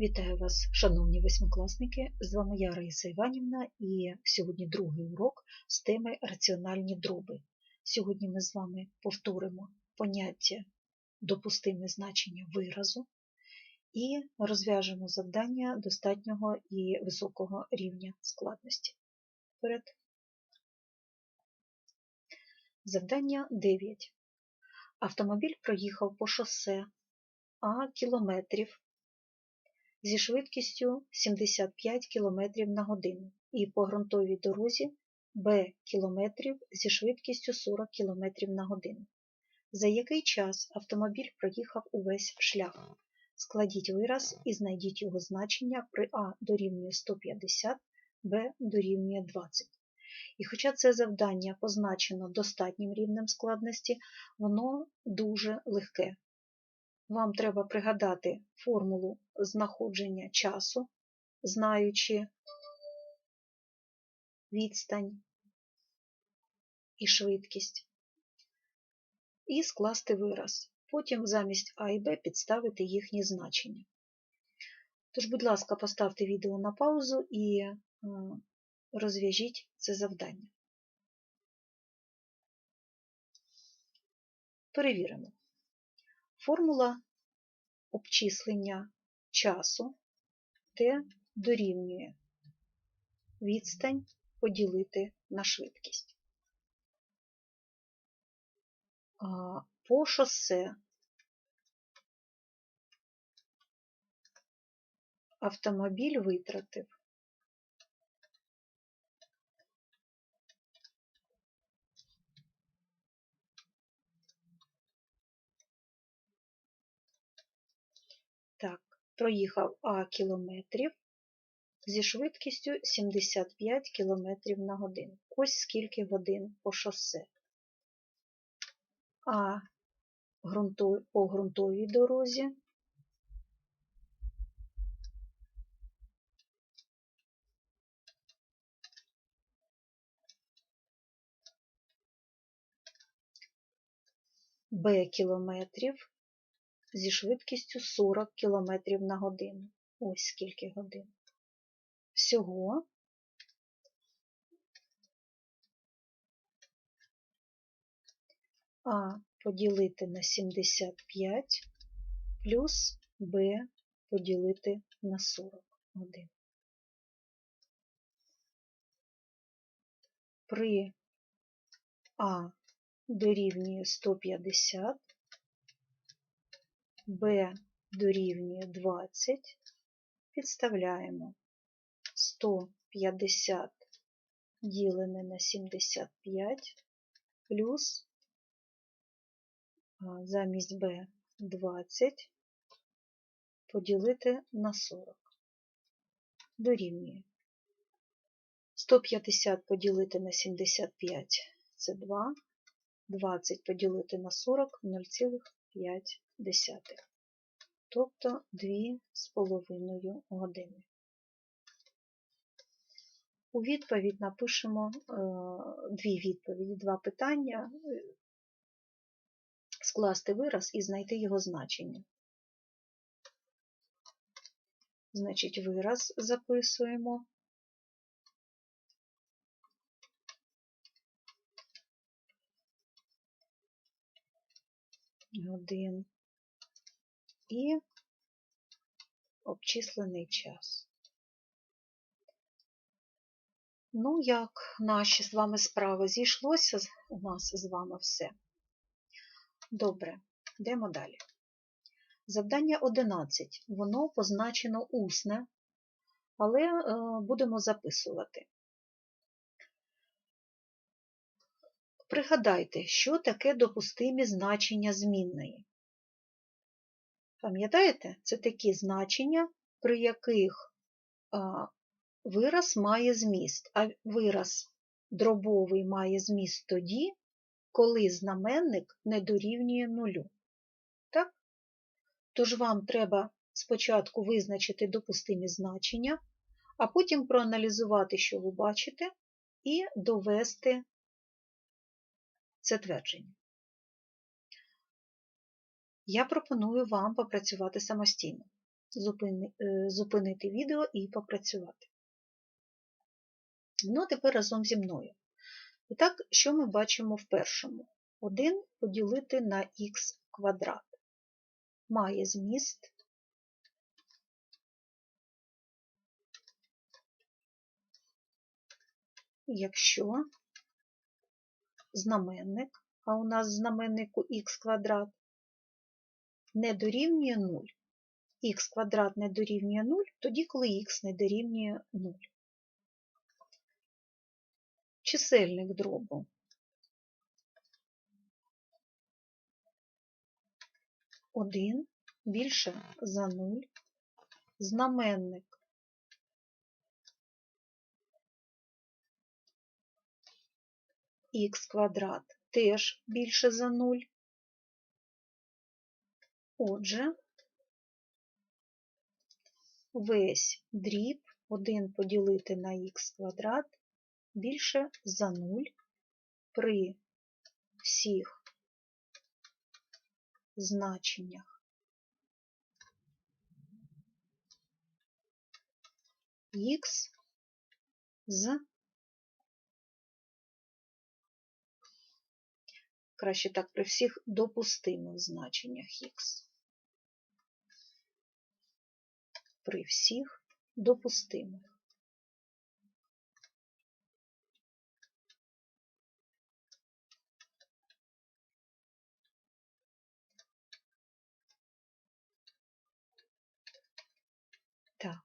Вітаю вас, шановні восьмикласники! З вами я Раїса Іванівна і сьогодні другий урок з теми раціональні дроби. Сьогодні ми з вами повторимо поняття допустиме значення виразу і розв'яжемо завдання достатнього і високого рівня складності. Вперед. Завдання 9. Автомобіль проїхав по шосе А кілометрів зі швидкістю 75 км на годину і по ґрунтовій дорозі Б кілометрів зі швидкістю 40 км на годину. За який час автомобіль проїхав увесь шлях? Складіть вираз і знайдіть його значення при А дорівнює 150, Б дорівнює 20. І хоча це завдання позначено достатнім рівнем складності, воно дуже легке. Вам треба пригадати формулу знаходження часу, знаючи відстань і швидкість, і скласти вираз. Потім замість А і Б підставити їхні значення. Тож, будь ласка, поставте відео на паузу і розв'яжіть це завдання. Перевіримо. Формула обчислення часу Т дорівнює відстань поділити на швидкість. По шосе автомобіль витратив Так, проїхав А кілометрів зі швидкістю 75 км на годину. Ось скільки годин по шосе. А по ґрунтовій дорозі Б кілометрів зі швидкістю 40 км на годину. Ось скільки годин. Всього А поділити на 75 плюс Б поділити на 40 годин. При А дорівнює 150 b дорівнює 20, підставляємо 150 ділене на 75 плюс замість b 20 поділити на 40. Дорівнює. 150 поділити на 75 це 2, 20 поділити на 40 0,5 десятих, тобто 2,5 години. У відповідь напишемо е, дві відповіді, два питання, скласти вираз і знайти його значення. Значить, вираз записуємо. Годин і обчислений час. Ну, як наші з вами справи зійшлося у нас з вами все. Добре, йдемо далі. Завдання 11. Воно позначено усне, але е, будемо записувати. Пригадайте, що таке допустимі значення змінної. Пам'ятаєте, це такі значення, при яких вираз має зміст, а вираз дробовий має зміст тоді, коли знаменник не дорівнює нулю. Так? Тож вам треба спочатку визначити допустимі значення, а потім проаналізувати, що ви бачите, і довести це твердження. Я пропоную вам попрацювати самостійно. е, зупинити відео і попрацювати. Ну, тепер разом зі мною. І так, що ми бачимо в першому? 1 поділити на х квадрат. Має зміст якщо знаменник, а у нас знаменнику х квадрат, не дорівнює 0. х квадрат не дорівнює 0, тоді, коли х не дорівнює 0. Чисельник дробу. Один більше за 0. Знаменник х квадрат теж більше за 0. Отже, весь дріб 1 поділити на х квадрат більше за 0 при всіх значеннях. Х з краще так, при всіх допустимих значеннях х. При всіх допустимих. Так,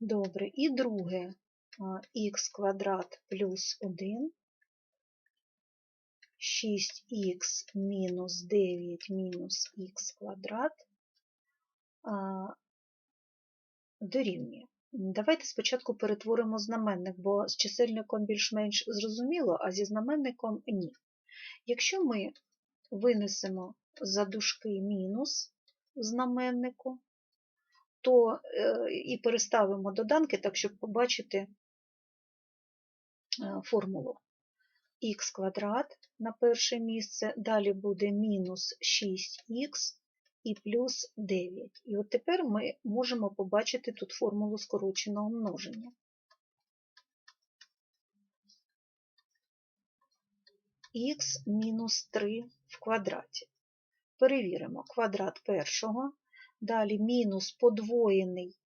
добре. І друге х квадрат плюс 1 6х мінус 9 мінус х квадрат дорівнює. Давайте спочатку перетворимо знаменник, бо з чисельником більш-менш зрозуміло, а зі знаменником ні. Якщо ми винесемо за дужки мінус знаменнику, то і переставимо доданки, так, щоб побачити формулу х квадрат на перше місце, далі буде мінус 6х і плюс 9. І от тепер ми можемо побачити тут формулу скороченого множення. х мінус 3 в квадраті. Перевіримо квадрат першого, далі мінус подвоєний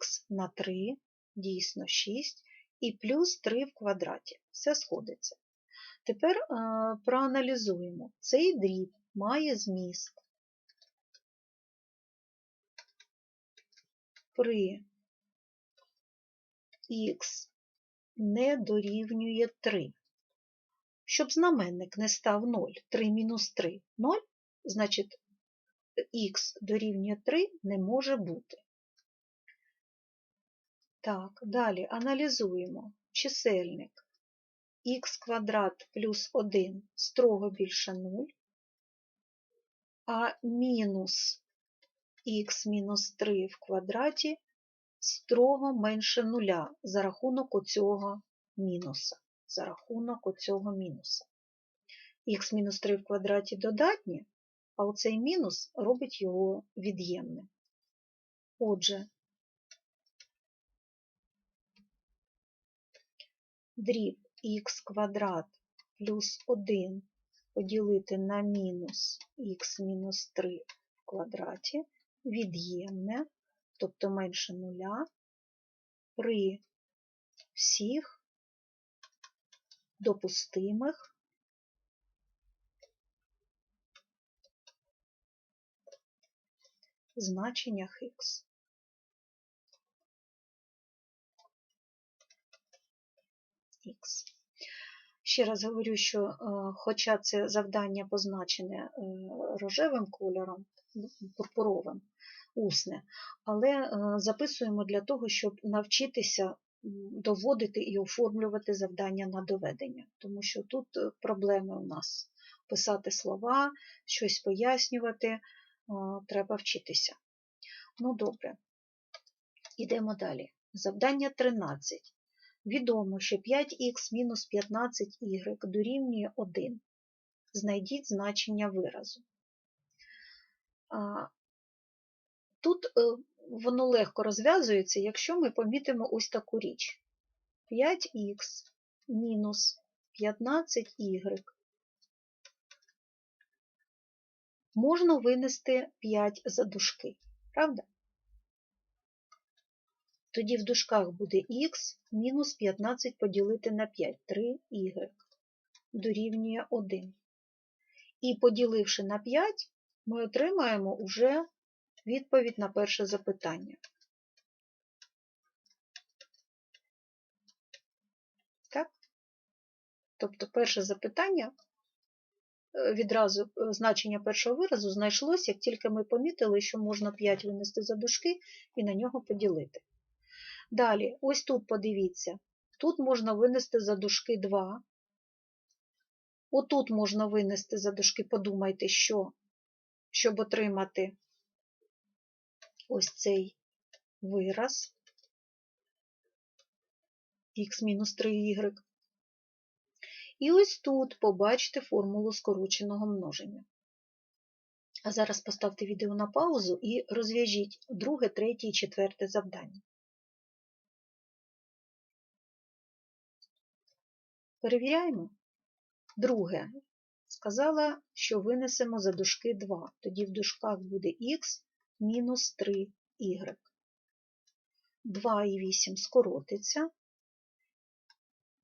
х на 3, дійсно 6, і плюс 3 в квадраті. Все сходиться. Тепер а, проаналізуємо. Цей дріб має зміст при х не дорівнює 3. Щоб знаменник не став 0, 3 мінус 3 – 0, значить х дорівнює 3 не може бути. Так, далі аналізуємо чисельник х квадрат плюс 1 строго більше 0, а мінус х мінус 3 в квадраті строго менше нуля за рахунок оцього мінуса. За рахунок оцього мінуса. х мінус 3 в квадраті додатнє, а оцей мінус робить його від'ємним. Отже, дріб х квадрат плюс 1 поділити на мінус х мінус 3 в квадраті від'ємне, тобто менше нуля, при всіх допустимих значеннях х. Х. Ще раз говорю, що е, хоча це завдання позначене е, рожевим кольором, пурпуровим, усне, але е, записуємо для того, щоб навчитися доводити і оформлювати завдання на доведення, тому що тут проблеми у нас писати слова, щось пояснювати, треба вчитися. Ну, добре, ідемо далі. Завдання 13. Відомо, що 5х мінус 15y дорівнює 1. Знайдіть значення виразу. Тут воно легко розв'язується, якщо ми помітимо ось таку річ. 5х мінус 15y. Можна винести 5 за дужки, правда? Тоді в дужках буде х мінус 15 поділити на 5, 3y дорівнює 1. І поділивши на 5, ми отримаємо уже відповідь на перше запитання. Так? Тобто перше запитання, е, відразу е, значення першого виразу знайшлося, як тільки ми помітили, що можна 5 винести за дужки і на нього поділити. Далі, ось тут подивіться, тут можна винести за дужки 2. Отут можна винести за дужки, подумайте, що, щоб отримати ось цей вираз х-3y. І ось тут побачите формулу скороченого множення. А зараз поставте відео на паузу і розв'яжіть друге, третє і четверте завдання. Перевіряємо. Друге. Сказала, що винесемо за дужки 2. Тоді в дужках буде х мінус 3y. 2 і 8 скоротиться.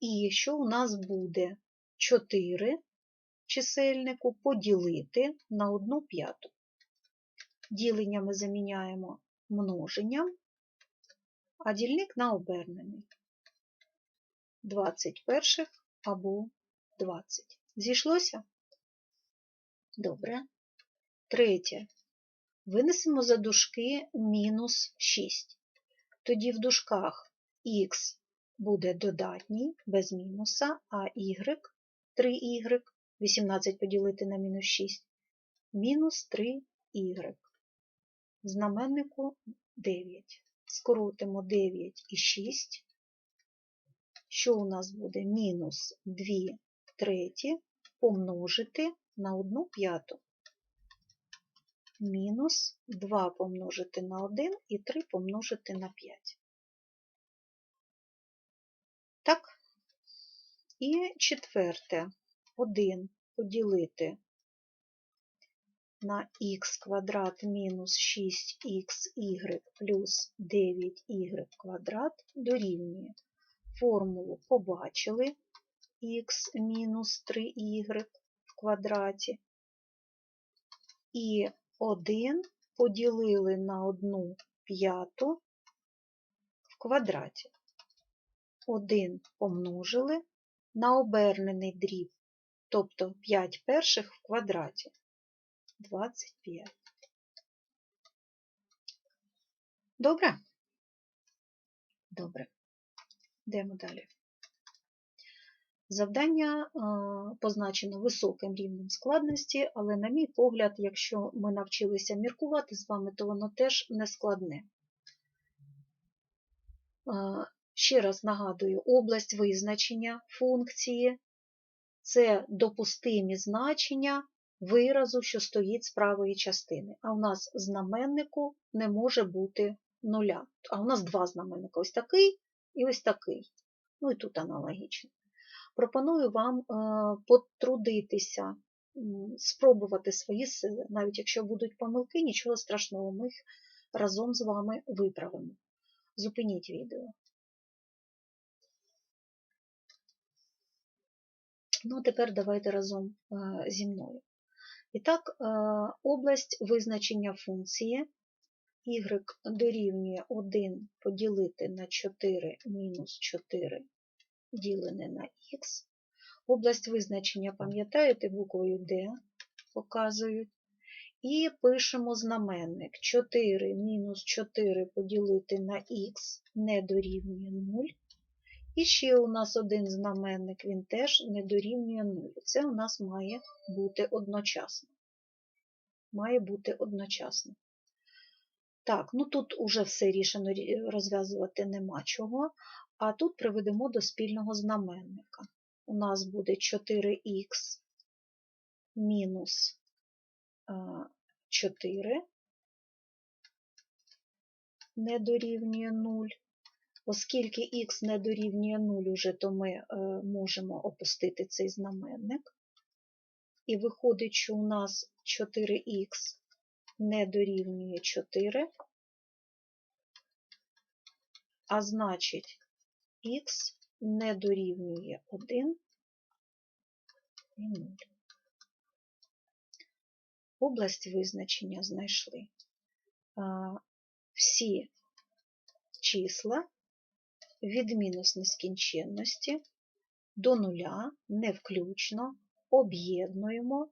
І що у нас буде 4 чисельнику поділити на 1 п'яту. Ділення ми заміняємо множенням, а дільник на обернений. 21 або 20. Зійшлося? Добре. Третє. Винесемо за дужки мінус 6. Тоді в дужках х буде додатній, без мінуса, а y 3y, 18 поділити на мінус 6, мінус 3y. Знаменнику 9. Скоротимо 9 і 6. Що у нас буде? Мінус 2 треті помножити на 1 п'яту. Мінус 2 помножити на 1 і 3 помножити на 5. Так, і четверте 1 поділити на х квадрат мінус 6xy плюс 9y квадрат дорівнює. Формулу побачили х мінус 3y в квадраті. І 1 поділили на 1 п'яту в квадраті. 1 помножили на обернений дріб, тобто 5 перших в квадраті 25. Добре? Добре. Йдемо далі. Завдання позначено високим рівнем складності, але, на мій погляд, якщо ми навчилися міркувати з вами, то воно теж не складне. Ще раз нагадую, область визначення функції це допустимі значення виразу, що стоїть з правої частини. А у нас знаменнику не може бути нуля. А у нас два знаменника ось такий і ось такий. Ну і тут аналогічно. Пропоную вам е, потрудитися, спробувати свої сили. Навіть якщо будуть помилки, нічого страшного, ми їх разом з вами виправимо. Зупиніть відео. Ну, а тепер давайте разом е, зі мною. І так, е, область визначення функції y дорівнює 1 поділити на 4 мінус 4 ділене на х. Область визначення, пам'ятаєте, буквою D показують. І пишемо знаменник 4 мінус 4 поділити на х не дорівнює 0. І ще у нас один знаменник, він теж не дорівнює 0. Це у нас має бути одночасно. Має бути одночасно. Так, ну тут уже все рішено розв'язувати нема чого. А тут приведемо до спільного знаменника. У нас буде 4х мінус 4 не дорівнює 0. Оскільки х не дорівнює 0 уже, то ми е, можемо опустити цей знаменник. І виходить, що у нас 4х не дорівнює 4, а значить х не дорівнює 1 і 0. Область визначення знайшли. Всі числа від мінус нескінченності до нуля не включно об'єднуємо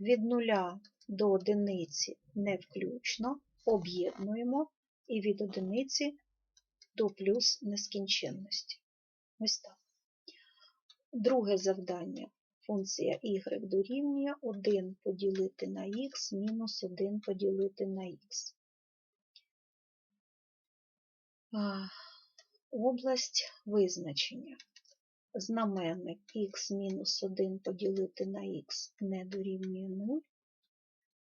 від нуля до одиниці не включно об'єднуємо і від одиниці до плюс нескінченності. Ось так. Друге завдання. Функція y дорівнює 1 поділити на х мінус 1 поділити на х. Область визначення. Знаменник х мінус 1 поділити на х не дорівнює 0.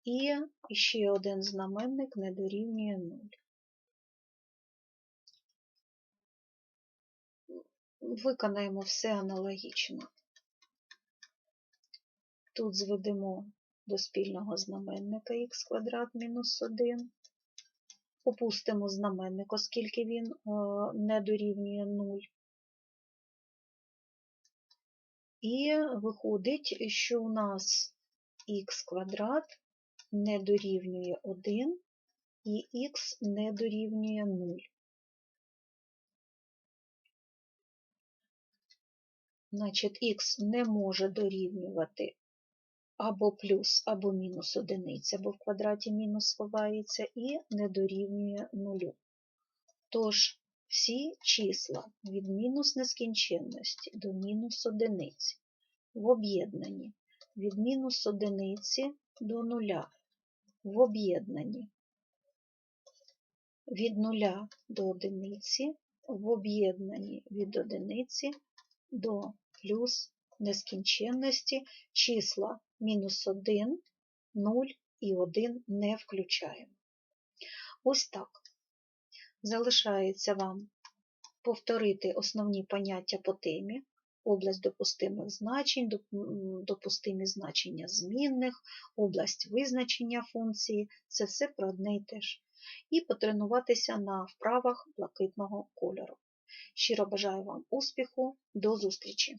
І ще один знаменник не дорівнює 0. Виконаємо все аналогічно. Тут зведемо до спільного знаменника х квадрат мінус 1. Опустимо знаменник, оскільки він е, не дорівнює 0. І виходить, що у нас х квадрат не дорівнює 1 і х не дорівнює 0. Значить, х не може дорівнювати або плюс, або мінус одиниця, бо в квадраті мінус ховається, і не дорівнює нулю. Тож, всі числа від мінус нескінченності до мінус одиниці в об'єднанні від мінус одиниці до нуля в об'єднанні від нуля до одиниці в об'єднанні від одиниці до плюс нескінченності числа мінус 1, 0 і 1 не включаємо. Ось так. Залишається вам повторити основні поняття по темі, область допустимих значень, допустимі значення змінних, область визначення функції це все про одне і те ж. І потренуватися на вправах блакитного кольору. Щиро бажаю вам успіху, до зустрічі!